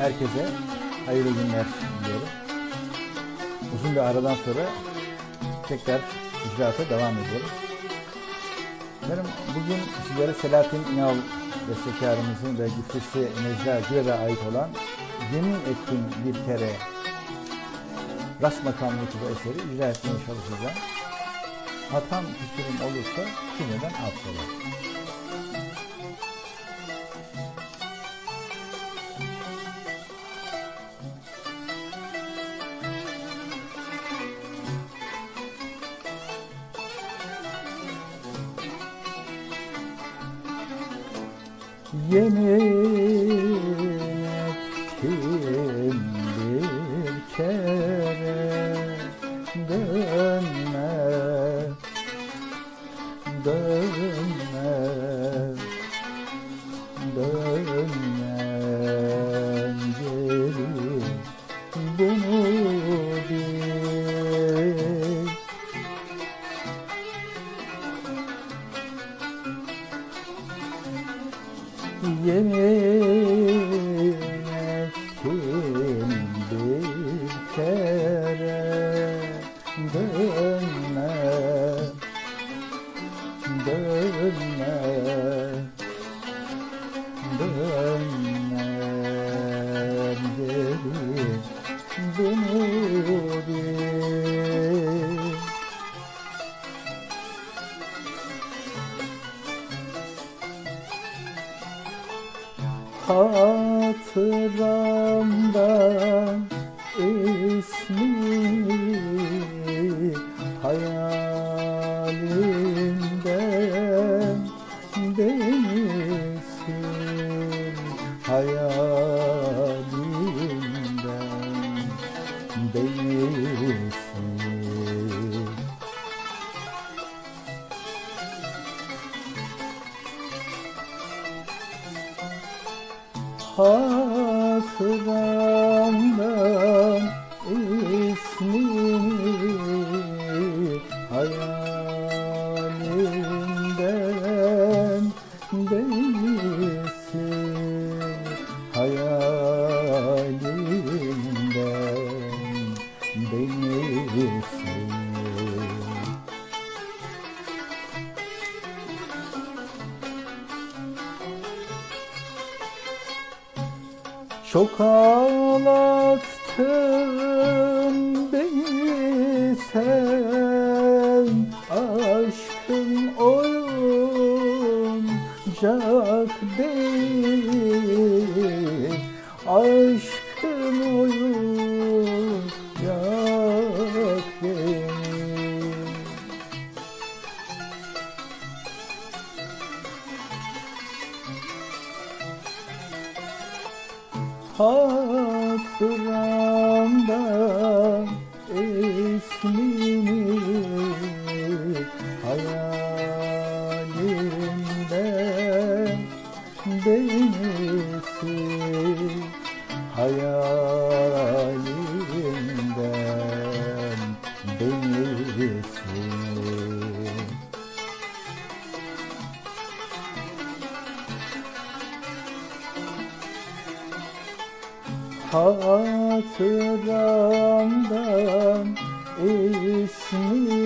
Herkese hayırlı günler diliyorum. Uzun bir aradan sonra tekrar icraata devam ediyorum. Benim bugün sizlere Selahattin İnal bestekarımızın ve güftesi Necla Gürel'e ait olan Yemin Ettim Bir Kere Ras makamlı bu eseri icra etmeye çalışacağım. Hatam kusurum olursa şimdiden affola. Yemin ettim bir kere dönme dönme dönme geri bunu Yemin hatıramdan ismi hayalimden değilsin. Hayalimden değilsin hatıramdan ismini hayalimden değilsin. Hayalimden değilsin Çok ağlattın beni sen Aşkın oyuncak değil hatıramda ismini hayalimden değilsin hatıramdan ismini